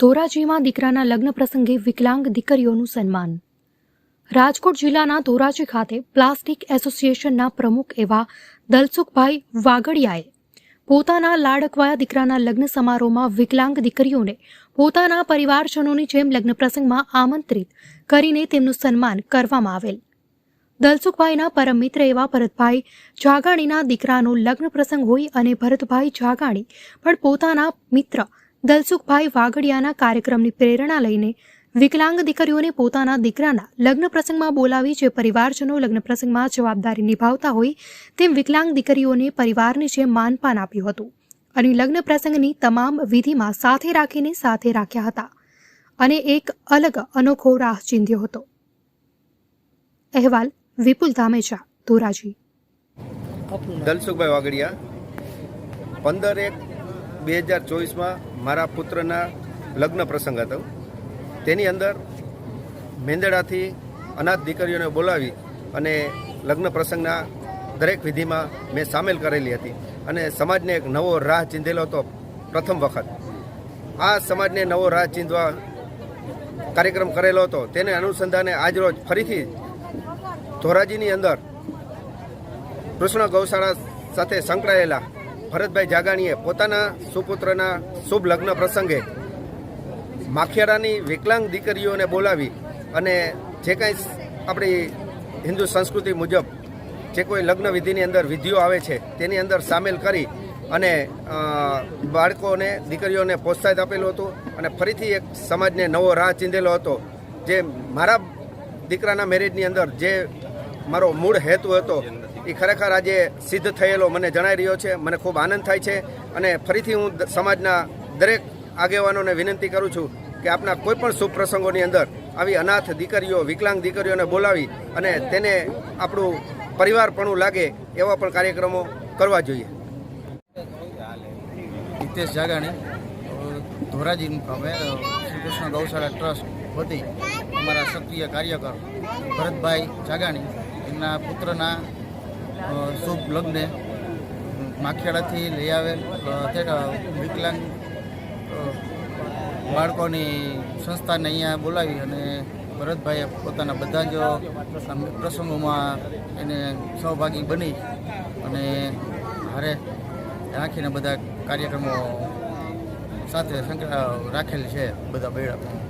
ધોરાજીમાં દીકરાના લગ્ન પ્રસંગે વિકલાંગ દીકરીઓનું સન્માન. રાજકોટ જિલ્લાના ધોરાજી ખાતે પ્લાસ્ટિક એસોસિએશનના પ્રમુખ એવા દલસુખભાઈ વાગડિયાએ પોતાના લાડકવાયા દીકરાના લગ્ન સમારોહમાં વિકલાંગ દીકરીઓને પોતાના પરિવારજનોની જેમ લગ્ન પ્રસંગમાં આમંત્રિત કરીને તેમનું સન્માન કરવામાં આવેલ. દલસુખભાઈના પરમ મિત્ર એવા ભરતભાઈ જાગાણીના દીકરાનો લગ્ન પ્રસંગ હોય અને ભરતભાઈ જાગાણી પણ પોતાના મિત્ર દલસુખભાઈ વાઘડિયાના કાર્યક્રમની પ્રેરણા લઈને વિકલાંગ દીકરીઓને પોતાના દીકરાના લગ્ન પ્રસંગમાં બોલાવી જે પરિવારજનો લગ્ન પ્રસંગમાં જવાબદારી નિભાવતા હોય તેમ વિકલાંગ દીકરીઓને પરિવારની જેમ માનપાન આપ્યું હતું અને લગ્ન પ્રસંગની તમામ વિધિમાં સાથે રાખીને સાથે રાખ્યા હતા અને એક અલગ અનોખો રાહ ચીંધ્યો હતો. અહેવાલ વિપુલ ધામેચા, ધોરાજી. દલસુખભાઈ વાગડિયા પંદર એક બે હજાર ચોવીસમાં મારા પુત્રના લગ્ન પ્રસંગ હતો. તેની અંદર મેંદડાથી અનાથ દીકરીઓને બોલાવી અને લગ્ન પ્રસંગના દરેક વિધિમાં મેં સામેલ કરેલી હતી અને સમાજને એક નવો રાહ ચીંધેલો હતો પ્રથમ વખત. આ સમાજને નવો રાહ ચીંધવા કાર્યક્રમ કરેલો હતો. તેને અનુસંધાને આજરોજ ફરીથી ધોરાજીની અંદર કૃષ્ણ ગૌશાળા સાથે સંકળાયેલા ભરતભાઈ જાગાણીએ પોતાના સુપુત્રના શુભ લગ્ન પ્રસંગે માખિયારાની વિકલાંગ દીકરીઓને બોલાવી અને જે કાંઈ આપણી હિન્દુ સંસ્કૃતિ મુજબ જે કોઈ લગ્ન વિધિની અંદર વિધિઓ આવે છે, તેની અંદર સામેલ કરી અને બાળકોને, દીકરીઓને પ્રોત્સાહિત આપેલું હતું અને ફરીથી એક સમાજને નવો રાહ ચીંધેલો હતો. જે મારા દીકરાના મેરેજની અંદર જે મારો મૂળ હેતુ હતો, એ ખરેખર આજે સિદ્ધ થયેલો મને જણાઈ રહ્યો છે, મને ખૂબ આનંદ થાય છે અને ફરીથી હું સમાજના દરેક આગેવાનોને વિનંતી કરું છું કે આપના કોઈ પણ શુભ પ્રસંગોની અંદર આવી અનાથ દીકરીઓ, વિકલાંગ દીકરીઓને બોલાવી અને તેને આપણું પરિવારપણું લાગે એવા પણ કાર્યક્રમો કરવા જોઈએ. હિતેશ જાગાણી ધોરાજી મુકામે શ્રી કૃષ્ણ ગૌશાળા ટ્રસ્ટ વતી અમારા સક્રિય કાર્યકર ભરતભાઈ જાગાણી એમના પુત્રના શુભ લગ્ને માખિયાળાથી લઈ આવેલ વિકલાંગ બાળકોની સંસ્થાને અહીંયા બોલાવી અને ભરતભાઈએ પોતાના બધા જ પ્રસંગોમાં એને સહભાગી બની અને હારે રાખીને બધા કાર્યક્રમો સાથે રાખેલ છે બધા બેડા